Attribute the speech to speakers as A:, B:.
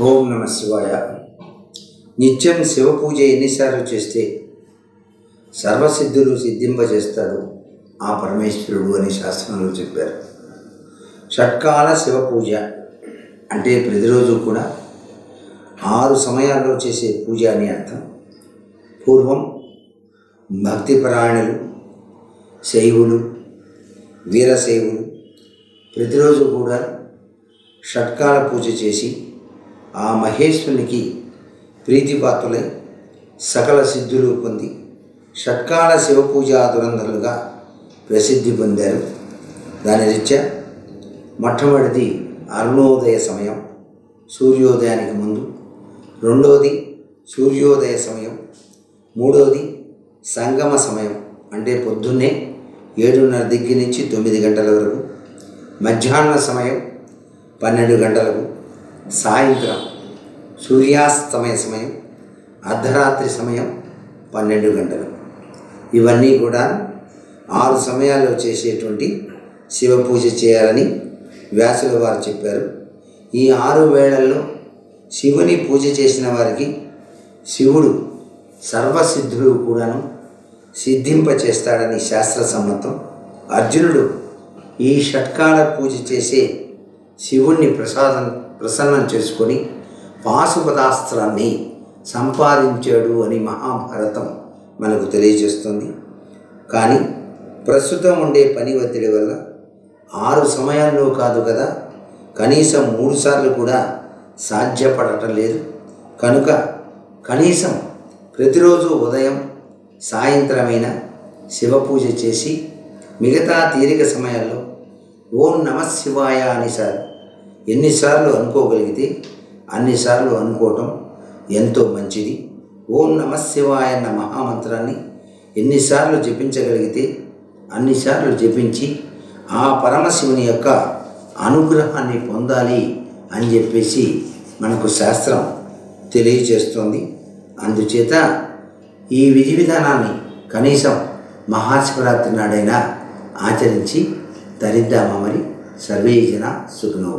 A: ఓం నమ శివాయ. నిత్యం శివ పూజ ఎన్నిసార్లు చేస్తే సర్వసిద్ధులు సిద్ధింపజేస్తాడు ఆ పరమేశ్వరుడు అని శాస్త్రంలో చెప్పారు. షట్కాల శివ పూజ అంటే ప్రతిరోజు కూడా ఆరు సమయాల్లో చేసే పూజ అని అర్థం. పూర్వం భక్తిపరాయణులు శైవులు వీరశైవులు ప్రతిరోజు కూడా షట్కాల పూజ చేసి ఆ మహేశ్వరునికి ప్రీతిపాత్రులై సకల సిద్ధులు పొంది షట్కాల శివ పూజా దురంధరులుగా ప్రసిద్ధి పొందారు. దాని రీత్యా మొట్టమొదటిది అరుణోదయ సమయం సూర్యోదయానికి ముందు రెండవది సూర్యోదయ సమయం మూడవది సంగమ సమయం అంటే పొద్దున్నే ఏడున్నర దగ్గర నుంచి తొమ్మిది గంటల వరకు మధ్యాహ్న సమయం పన్నెండు గంటలకు సాయంత్రం సూర్యాస్తమయ సమయం అర్ధరాత్రి సమయం పన్నెండు గంటలు. ఇవన్నీ కూడా ఆరు సమయాల్లో చేసేటువంటి శివ పూజ చేయాలని వ్యాసుల వారు చెప్పారు. ఈ ఆరు వేళల్లో శివుని పూజ చేసిన వారికి శివుడు సర్వసిద్ధుడు కూడాను సిద్ధింపచేస్తాడని శాస్త్ర సమ్మతం. అర్జునుడు ఈ షట్కాల పూజ చేసే శివుణ్ణి ప్రసాదం ప్రసన్నం చేసుకొని పాశుపదాస్త్రాన్ని సంపాదించాడు అని మహాభారతం మనకు తెలియజేస్తుంది. కానీ ప్రస్తుతం ఉండే పని ఒత్తిడి వల్ల ఆరు సమయాల్లో కాదు కదా కనీసం మూడు సార్లు కూడా సాధ్యపడటం లేదు. కనుక కనీసం ప్రతిరోజు ఉదయం సాయంత్రమైన శివ పూజ చేసి మిగతా తీరిక సమయాల్లో ఓం నమ శివాయ అని సార్ ఎన్నిసార్లు అనుకోగలిగితే అన్నిసార్లు అనుకోవటం ఎంతో మంచిది. ఓం నమ శివాయ అన్న మహామంత్రాన్ని ఎన్నిసార్లు జపించగలిగితే అన్నిసార్లు జపించి ఆ పరమశివుని యొక్క అనుగ్రహాన్ని పొందాలి అని చెప్పేసి మనకు శాస్త్రం తెలియజేస్తుంది. అందుచేత ఈ విధి విధానాన్ని కనీసం మహాశివరాత్రి నాడైనా ఆచరించి తరిద్దామా మరి? సర్వే జన సుఖినో